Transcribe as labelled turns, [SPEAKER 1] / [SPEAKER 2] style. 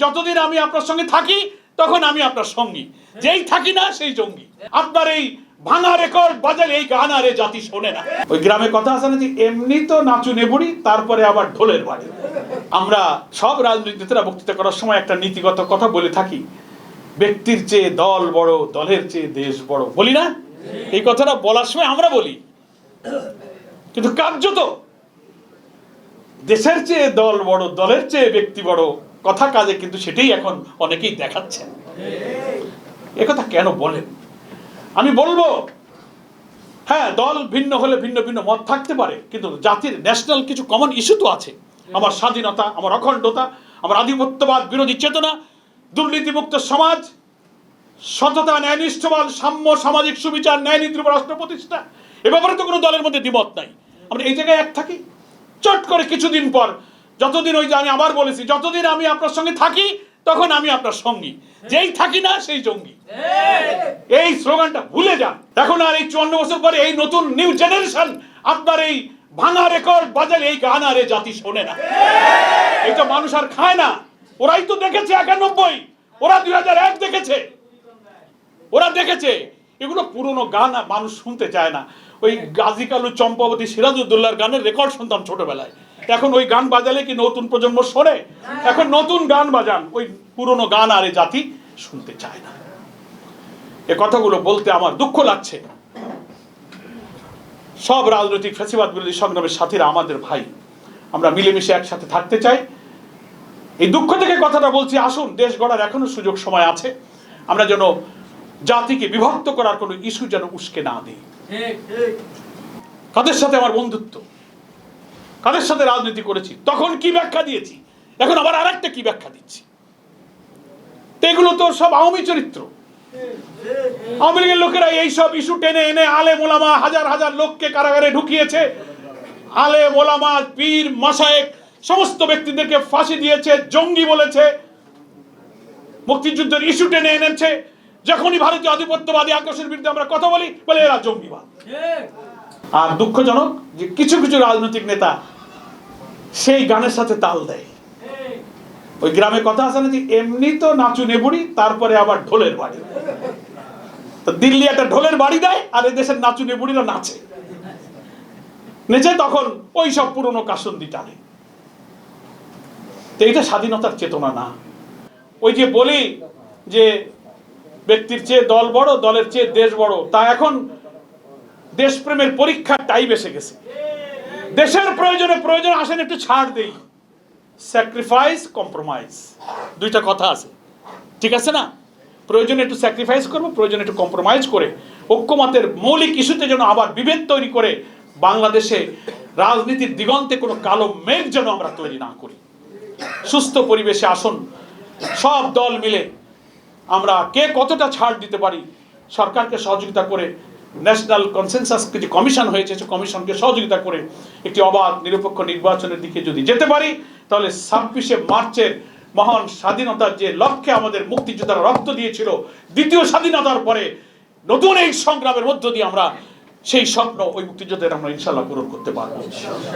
[SPEAKER 1] যতদিন আমি আপনার সঙ্গে থাকি, তখন আমি আপনার সঙ্গী। যেই থাকি না, সেই জঙ্গি। আপনার এই ভাঙা রেকর্ড বাজালে এই গান আর জাতি শোনে না। ওই গ্রামে কথা আছে না যে, এমনি তো নাচু নেবুড়ি তারপরে আবার ঢোলের বাড়ি। আমরা সব রাজনীতিরা বক্তৃতা করার সময় একটা নীতিগত কথা বলে থাকি। ব্যক্তির চেয়ে দল বড়, দলের চেয়ে দেশ বড়। বলি না? এই কথাটা বলার সময় আমরা বলি। কিন্তু কার্যত, দেশের চেয়ে দল বড়, দলের চেয়ে ব্যক্তি বড় কথা কাজে, কিন্তু সেটাই এখন অনেকেই দেখাচ্ছেন একথা কেন বলেন? আমি বলব হ্যাঁ দল ভিন্ন হলে ভিন্ন ভিন্ন মত থাকতে পারে, কিন্তু জাতির ন্যাশনাল কিছু কমন ইস্যু তো আছে। আমার স্বাধীনতা, আমার অখণ্ডতা, আমার আধিপত্যবাদ, বিরোধী চেতনা, দুর্নীতিমুক্ত সমাজ, সততা ন্যায়নিষ্ঠবান সাম্য সামাজিক সুবিচার, ন্যায় নীতির রাষ্ট্র প্রতিষ্ঠা, এ ব্যাপারে তো কোনো দলের মধ্যে দ্বিমত নাই। আমরা এই জায়গায় এক থাকি। চট করে কিছুদিন পর যতদিন ওই যে আমি আবার বলেছি, যতদিন আমি আপনার সঙ্গে থাকি, তখন আমি আপনার সঙ্গী। যেই থাকি না, সেই জঙ্গি। এই স্লোগানটা ভুলে যান। এখন আর এই চুয়ান্ন বছর পরে এই নতুন নিউ জেনারেশন আপনার এই ভাঙা রেকর্ড বাজালে এই গান আর এই জাতি শোনে না। এটা মানুষ আর খায় না। ওরাই তো দেখেছে একানব্বই। ওরা দুই হাজার এক দেখেছে। ওরা দেখেছে। এগুলো পুরনো গান মানুষ শুনতে চায় না। ওই গাজী কালু চম্পাবতী সিরাজউদ্দৌলার গানের রেকর্ড শুনতাম ছোটবেলায়। এখন ওই গান বাজালে কি নতুন প্রজন্ম শোনে এখন নতুন গান বাজান। ওই পুরনো গান আর জাতি শুনতে চায় না। এ কথাগুলো বলতে আমার দুঃখ লাগছে। সব রাজনৈতিক ফ্যাসিবাদ বিরোধী সংগ্রামের সাথীরা আমাদের ভাই। আমরা মিলেমিশে একসাথে থাকতে চাই। এই দুঃখ থেকে কথাটা বলছি আসুন দেশ গড়ার এখনও সুযোগ সময় আছে। আমরা যেন জাতিকে বিভক্ত করার কোনো ইস্যু যেন উস্কে না দিই। কাদের সাথে আমার বন্ধুত্ব। কাদের সাথে রাজনীতি করেছি। তখন কি ব্যাখ্যা দিয়েছি? এখন আবার আরেকটা কি ব্যাখ্যা দিচ্ছি? এগুলো তো সব আওয়ামী চরিত্র। আওয়ামী লীগের লোকেরা এইসব ইস্যু টেনে এনে আলে মোলামা হাজার হাজার লোককে কারাগারে ঢুকিয়েছে। আলে মোলামা পীর মাসায়েক সমস্ত ব্যক্তিদেরকে ফাঁসি দিয়েছে জঙ্গি বলেছে। মুক্তিযুদ্ধের ইস্যু টেনে এনেছে। যখনই ভারতীয় আধিপত্যবাদী আগ্রাসের বিরুদ্ধে আমরা কথা বলি বলে এরা জঙ্গিবাদ। আর দুঃখজনক যে কিছু কিছু রাজনৈতিক নেতা সেই গানের সাথে তাল দেয়। ওই গ্রামে কথা আছে না যে এমনি তো নাচু নেবুড়ি, তারপরে আবার ঢোলের বাড়ি। দিল্লি একটা ঢোলের বাড়ি দেয়, আর দেশের নাচু নেবুড়িরা নাচে। নেচে তখন ওই সব পুরনো কাসন্দি টানে। তো এইটা স্বাধীনতার চেতনা না। ওই যে বলি যে ব্যক্তির চেয়ে দল বড়, দলের চেয়ে দেশ বড়, তা এখন দেশপ্রেমের পরীক্ষার টাইম এসে গেছে। দেশের প্রয়োজনে প্রয়োজন আসেন একটু ছাড় দেই। স্যাক্রিফাইস কম্প্রোমাইজ দুইটা কথা আছে। ঠিক আছে না? প্রয়োজনে একটু স্যাক্রিফাইস করব, প্রয়োজনে একটু কম্প্রোমাইজ করে। ঐক্যমতের মৌলিক ইস্যুতে যেন আবার বিভেদ তৈরি করে, বাংলাদেশে রাজনীতির দিগন্তে কোনো কালো মেঘ যেন আমরা তৈরি না করি। সুস্থ পরিবেশে আসুন। সব দল মিলে আমরা কে কতটা ছাড় দিতে পারি, সরকারকে সহযোগিতা করে ন্যাশনাল কনসেনসাস যে কমিশন হয়েছে, সে কমিশনকে সহযোগিতা করে একটি অবাধ, নিরপেক্ষ নির্বাচনের দিকে যদি যেতে পারি, তাহলে ছাব্বিশে মার্চের মহান স্বাধীনতার যে লক্ষ্যে আমাদের মুক্তিযোদ্ধারা রক্ত দিয়েছিল, দ্বিতীয় স্বাধীনতার পরে নতুন এই সংগ্রামের মধ্য দিয়ে আমরা সেই স্বপ্ন ওই মুক্তিযুদ্ধের আমরা ইনশাল্লাহ পূরণ করতে পারব।